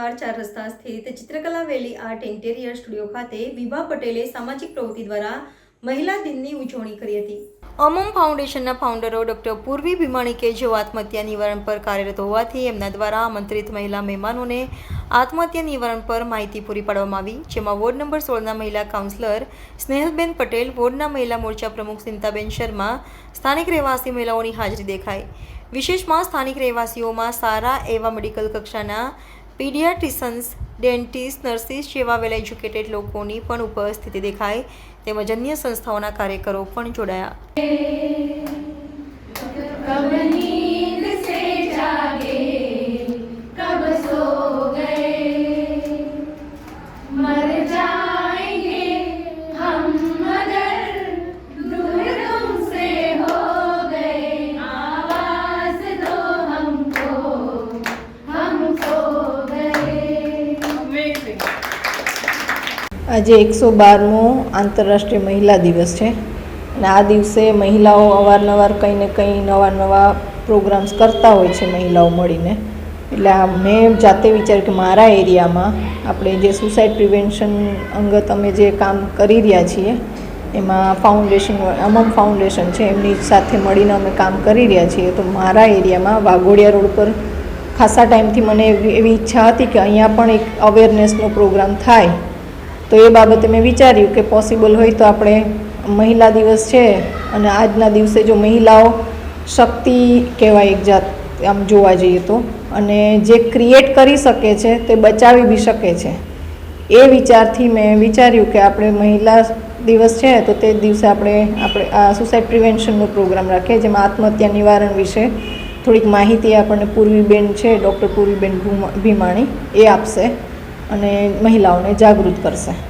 વિસ્તાર ચાર રસ્તા સ્થિત ચિત્રકલા વેલી આર્ટ ઇન્ટેરિયર સ્ટુડિયો ખાતે વિભા પટેલે સામાજિક પ્રવૃત્તિ દ્વારા મહિલા દિનની ઉજવણી કરી હતી. અમમ ફાઉન્ડેશનના ફાઉન્ડરો ડોક્ટર પૂર્વી ભીમાણી કે જેઓ આત્મહત્યા નિવારણ પર કાર્યરત હોવાથી એમના દ્વારા આમંત્રિત મહિલા મહેમાનોને આત્મહત્યા નિવારણ પર માહિતી પૂરી પાડવામાં આવી, જેમાં વોર્ડ નંબર સોળના મહિલા કાઉન્સિલર સ્નેહલબેન પટેલ, વોર્ડના મહિલા મોરચા પ્રમુખ સિંતાબેન શર્મા, સ્થાનિક રહેવાસી મહિલાઓની હાજરી દેખાઈ. વિશેષમાં સ્થાનિક રહેવાસીઓમાં સારા એવા મેડિકલ કક્ષાના પીડિયાટ્રિશન્સ, ડેન્ટિસ્ટ, નર્સિસ જેવા વેલ એજ્યુકેટેડ લોકોની પણ ઉપસ્થિતિ દેખાય તેમજ અન્ય સંસ્થાઓના કાર્યકરો પણ જોડાયા. આજે એકસો બારમો આંતરરાષ્ટ્રીય મહિલા દિવસ છે. અને આ દિવસે મહિલાઓ અવારનવાર કંઈ ને કંઈ નવા નવા પ્રોગ્રામ્સ કરતા હોય છે મહિલાઓ મળીને. એટલે આ મેં જાતે વિચાર્યું કે મારા એરિયામાં આપણે જે સુસાઇડ પ્રિવેન્શન અંગત અમે જે કામ કરી રહ્યા છીએ, એમાં ફાઉન્ડેશન અમમ ફાઉન્ડેશન છે, એમની સાથે મળીને અમે કામ કરી રહ્યા છીએ. તો મારા એરિયામાં વાઘોડિયા રોડ પર ખાસા ટાઈમથી મને એવી એવી ઈચ્છા હતી કે અહીંયા પણ એક અવેરનેસનો પ્રોગ્રામ થાય. તો એ બાબતે મેં વિચાર્યું કે પોસિબલ હોય તો આપણે મહિલા દિવસ છે અને આજના દિવસે જો મહિલાઓ શક્તિ કહેવાય એક જાત, આમ જોવા જઈએ તો. અને જે ક્રિએટ કરી શકે છે તે બચાવી બી શકે છે. એ વિચારથી મેં વિચાર્યું કે આપણે મહિલા દિવસ છે તો તે દિવસે આપણે આપણે આ સુસાઇડ પ્રિવેન્શનનો પ્રોગ્રામ રાખીએ, જેમાં આત્મહત્યા નિવારણ વિશે થોડીક માહિતી આપણને પૂર્વીબેન છે ડૉક્ટર પૂર્વીબેન ભૂમા- ભીમાણી, એ આપશે અને મહિલાઓને જાગૃત કરશે.